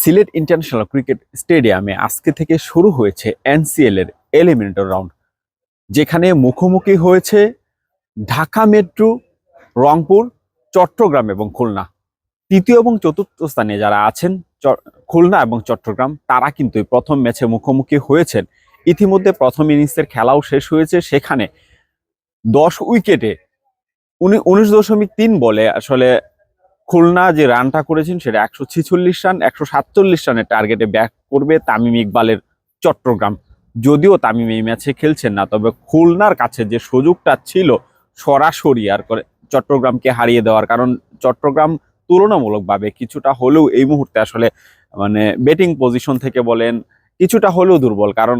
Sylhet international cricket স্টেডিয়ামে আজকে থেকে শুরু হয়েছে এনসিএল এর এলিমিনেটর রাউন্ড, যেখানে মুখোমুখি হয়েছে ঢাকা মেট্রো, রংপুর, চট্টগ্রাম এবং খুলনা। তৃতীয় এবং চতুর্থ স্থানে যারা আছেন খুলনা এবং চট্টগ্রাম, তারা কিন্তু প্রথম ম্যাচে মুখোমুখি হয়েছেন। ইতিমধ্যে প্রথম ইনিংসের খেলাও শেষ হয়েছে। সেখানে দশ উইকেটে উনি উনিশ দশমিক তিন বলে আসলে খুলনা যে রানটা করেছেন সেটা একশো ছিচল্লিশ রান একশো সাতচল্লিশ রানের টার্গেটে ব্যাক করবে তামিম ইকবালের চট্টগ্রাম। যদিও তামিম এই ম্যাচে খেলছেন না, তবে খুলনার কাছে যে সুযোগটা ছিল সরাসরি আর করে চট্টগ্রামকে হারিয়ে দেওয়ার কারণ চট্টগ্রাম তুলনামূলকভাবে কিছুটা হলেও এই মুহূর্তে আসলে মানে ব্যাটিং পজিশন থেকে বলেন কিছুটা হলেও দুর্বল, কারণ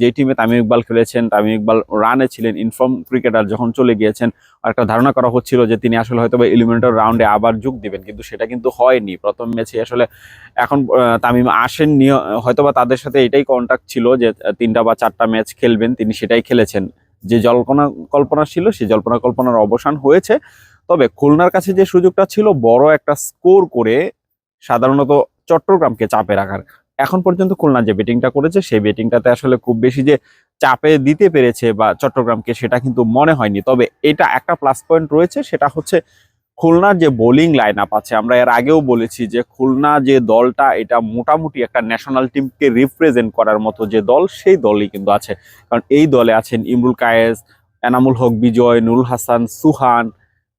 যে টিমে তামিম ইকবাল খেলেছেন, তামিম ইকবাল রানে ছিলেন ইনফর্ম ক্রিকেটার যখন চলে গিয়েছেন, একটা ধারণা করা হচ্ছিল যে তিনি আসলে হয়তো বা এলিমিনেটর রাউন্ডে আবার যোগ দিবেন, কিন্তু সেটা কিন্তু হয়নি। প্রথম ম্যাচে আসলে এখন তামিম আসেননি, হয়তো বা তাদের সাথে এটাই কন্ট্যাক্ট ছিল যে, তিনটা বা চারটা ম্যাচ খেলবেন, তিনি সেটাই খেলেছেন। যে জল্পনা, কল্পনা ছিল সেই জল্পনা কল্পনার অবসান হয়েছে। তবে খুলনার কাছে যে সুযোগটা ছিল, বড় একটা স্কোর করে সাধারণত চট্টগ্রামকে চাপে রাখার এখন পর্যন্ত খুলনা যে ব্যাটিংটা করেছে, সেই ব্যাটিংটাতে আসলে খুব বেশি যে চাপে দিতে পেরেছে বা চট্টগ্রামকে সেটা কিন্তু মনে হয়নি। তবে এটা একটা প্লাস পয়েন্ট রয়েছে, সেটা হচ্ছে খুলনার যে বোলিং লাইন আপ আছে, আমরা এর আগেও বলেছি যে খুলনা যে দলটা, এটা মোটামুটি একটা ন্যাশনাল টিমকে রিপ্রেজেন্ট করার মতো যে দল, সেই দলই কিন্তু আছে। কারণ এই দলে আছেন ইমরুল কায়েস, এনামুল হক বিজয়, নুরুল হাসান, সুহান,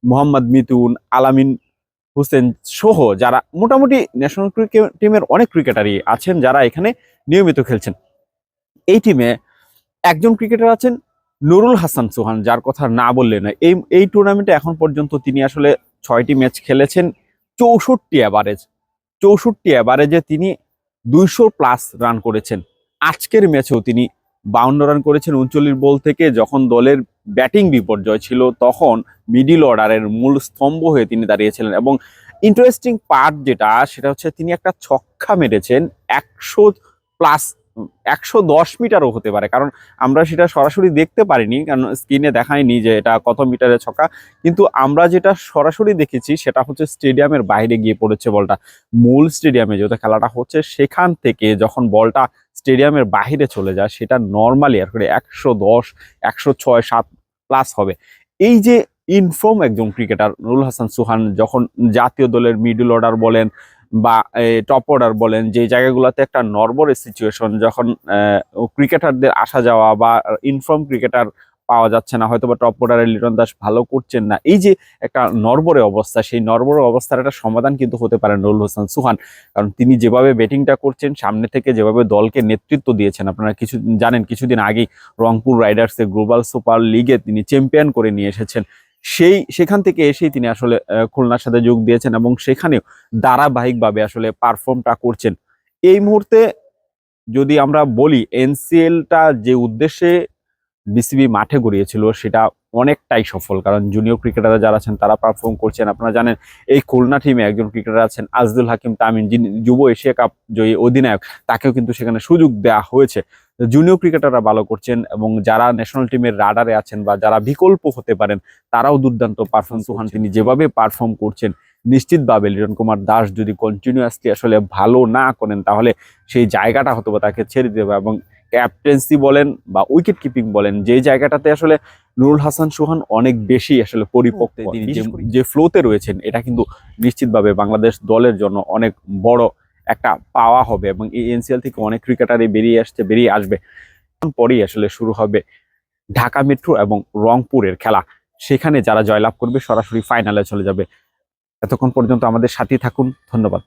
মোহাম্মদ মিতুন আলামিন হোসেন সহ যারা মোটামুটি ন্যাশনাল ক্রিকেট টিমের অনেক ক্রিকেটারই আছেন যারা এখানে নিয়মিত খেলছেন। এই টিমে একজন ক্রিকেটার আছেন নুরুল হাসান সুহান, যার কথা না বললে নয়। এই এই টুর্নামেন্টে এখন পর্যন্ত তিনি আসলে ছয়টি ম্যাচ খেলেছেন, চৌষট্টি অ্যাভারেজ চৌষট্টি অ্যাভারেজে তিনি দুইশো প্লাস রান করেছেন। আজকের ম্যাচেও তিনি বাউন্ন রান করেছেন, উনচল্লিশ বল থেকে যখন দলের ব্যাটিং বিপর্যয় ছিল, তখন মিডিল অর্ডারের মূল স্তম্ভ হয়ে তিনি দাঁড়িয়েছিলেন এবং ইন্টারেস্টিং পার্ট যেটা, সেটা হচ্ছে তিনি একটা ছক্কা মেরেছেন একশো প্লাস একশো দশ মিটারও হতে পারে। কারণ আমরা সেটা সরাসরি দেখতে পারিনি, কারণ স্ক্রিনে দেখায়নি যে এটা কত মিটারের ছক্কা। কিন্তু আমরা যেটা সরাসরি দেখেছি, সেটা হচ্ছে স্টেডিয়ামের বাইরে গিয়ে পড়েছে বলটা। মূল স্টেডিয়ামে যেহেতু খেলাটা হচ্ছে, সেখান থেকে যখন বলটা স্টেডিয়ামের বাহিরে চলে যায়, সেটা নর্মালি আর করে একশো দশ, একশো ছয়, সাত প্লাস হবে। এই যে ইনফর্ম একজন ক্রিকেটার নুরুল হাসান সুহান, যখন জাতীয় দলের মিডল অর্ডার বলেন বা টপ অর্ডার বলেন, যে জায়গাগুলোতে একটা নর্বরের সিচুয়েশন যখন ক্রিকেটারদের আসা যাওয়া বা ইনফর্ম ক্রিকেটার পাওয়া যাচ্ছে না হয়তো বা টপ অর্ডারে লিটন দাস ভালো করছেন না। এই যে একটা নরবরে অবস্থা, সেই নরবরে অবস্থার একটা সমাধান কিন্তু হতে পারে নুরুল হাসান সুহান। কারণ তিনি যেভাবে ব্যাটিংটা করছেন, সামনে থেকে যেভাবে দলকে নেতৃত্ব দিয়েছেন, আপনারা কিছু জানেন, কিছুদিন আগেই রংপুর রাইডার্সের গ্লোবাল সুপার লিগে তিনি চ্যাম্পিয়ন করে নিয়ে এসেছেন। সেই, সেখান থেকে এসেই তিনি আসলে খুলনার সাথে যোগ দিয়েছেন এবং সেখানেও ধারাবাহিকভাবে আসলে পারফর্মটা করছেন। এই মুহূর্তে যদি আমরা বলি এনসিএলটা যে উদ্দেশ্যে বিসিবি মাঠে গড়িয়েছিল সেটা অনেকটাই সফল। কারণ জুনিয়র ক্রিকেটাররা যারা আছেন তারা পারফর্ম করছেন। আপনারা জানেন এই খুলনা টিমে একজন ক্রিকেটার আছেন আজদুল হাকিম তামিম যিনি যুব এশিয়া কাপ জয়ী অধিনায়ক তাকেও কিন্তু সেখানে সুযোগ দেওয়া হয়েছে। জুনিয়র ক্রিকেটাররা ভালো করছেন এবং যারা ন্যাশনাল টিমের রাডারে আছেন বা যারা বিকল্প হতে পারেন তারাও দুর্দান্ত পারফর্ম সুহান তিনি যেভাবে পারফর্ম করছেন নিশ্চিতভাবে লিটন কুমার দাস যদি কন্টিনিউয়াসলি আসলে ভালো না করেন তাহলে সেই জায়গাটা হয়তো বা তাকে ছেড়ে দেবে এবং ক্যাপ্টেন্সি বলেন বা উইকেট কিপিং বলেন যে জায়গাটাতে আসলে নুরুল হাসান সোহান অনেক বেশি আসলে পরিপক্ক। তিনি যে- ফ্লোতে রয়েছেন এটা কিন্তু নিশ্চিতভাবে বাংলাদেশ দলের জন্য অনেক বড় একটা পাওয়া হবে এবং এই এনসিএল থেকে অনেক ক্রিকেটারই বেরিয়ে আসছে বেরিয়ে আসবে। পরেই আসলে শুরু হবে ঢাকা মেট্রো এবং রংপুরের খেলা। সেখানে যারা জয়লাভ করবে সরাসরি ফাইনালে চলে যাবে। এতক্ষণ পর্যন্ত আমাদের সাথেই থাকুন ধন্যবাদ।